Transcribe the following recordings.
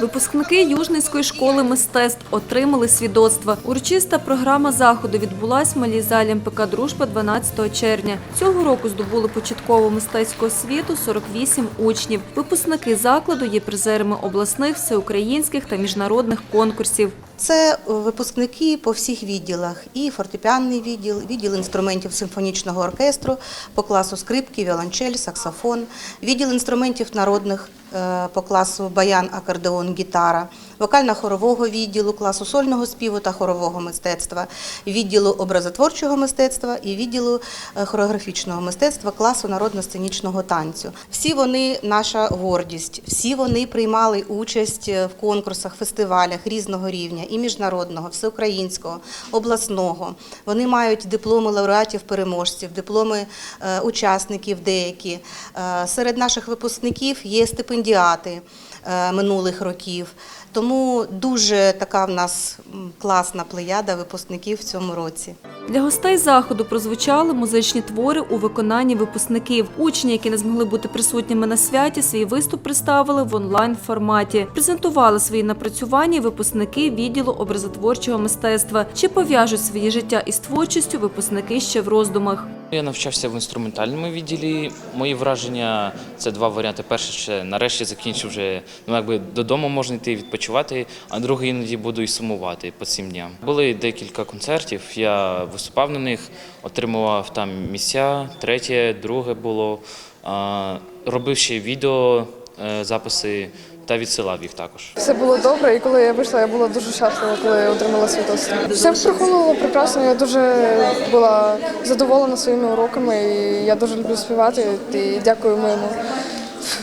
Випускники Южницької школи мистецтв отримали свідоцтва. Урочиста програма заходу відбулась в малій залі МПК Дружба 12 червня. Цього року здобули початкову мистецьку освіту 48 учнів. Випускники закладу є призерами обласних, всеукраїнських та міжнародних конкурсів. Це випускники по всіх відділах: і фортепіанний відділ, відділ інструментів симфонічного оркестру по класу скрипки, віолончель, саксофон, відділ інструментів народних е, по класу баян, акордеон, гітара, вокально-хорового відділу класу сольного співу та хорового мистецтва, відділу образотворчого мистецтва і відділу е, хореографічного мистецтва класу народно-сценічного танцю. Всі вони наша гордість, всі вони приймали участь е, в конкурсах, фестивалях різного рівня, і міжнародного, всеукраїнського, обласного. Вони мають дипломи лауреатів переможців, дипломи е, учасників деякі. Серед наших випускників є стипендіати минулих років. Тому дуже така в нас класна плеяда випускників в цьому році. Для гостей заходу прозвучали музичні твори у виконанні випускників. Учні, які не змогли бути присутніми на святі, свій виступ представили в онлайн форматі. Презентували свої напрацювання випускники відділу образотворчого мистецтва. Чи пов'яжуть своє життя із творчістю випускники ще в роздумах. Я навчався в інструментальному відділі. Мої враження це два варіанти. Перше, що нарешті закінчив вже ну якби додому можна йти відпочивати, а другий іноді буду і сумувати по цим дням. Були декілька концертів. Я виступав на них, отримував там місця. Третє, друге було. Робив ще відео е, записи та відсилав їх також. Все було добре, і коли я вийшла, я була дуже щаслива, коли отримала свідоцтво. Все проходило прекрасно. Я дуже була задоволена своїми уроками. І я дуже люблю співати. І дякую моєму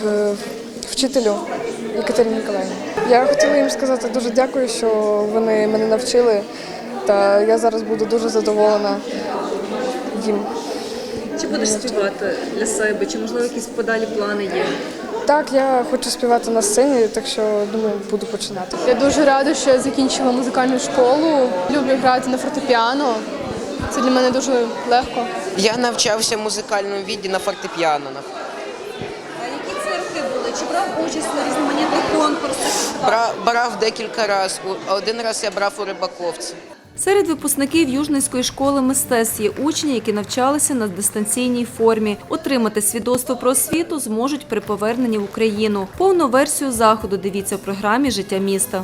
е, вчителю Екатерині Миколаївні. Я хотіла їм сказати дуже дякую, що вони мене навчили. Та я зараз буду дуже задоволена їм. Чи будеш співати для себе? Чи можливо якісь подалі плани є? Так, я хочу співати на сцені, так що думаю, буду починати. Я дуже рада, що я закінчила музикальну школу. Люблю грати на фортепіано. Це для мене дуже легко. Я навчався в музикальному відді на фортепіано. А які це роки були? Чи брав участь на різноманітних конкурсах? Бра- Брав декілька разів. Один раз я брав у Рибаковці. Серед випускників Южницької школи мистецтв є учні, які навчалися на дистанційній формі. Отримати свідоцтво про освіту зможуть при поверненні в Україну. Повну версію заходу дивіться в програмі Життя міста.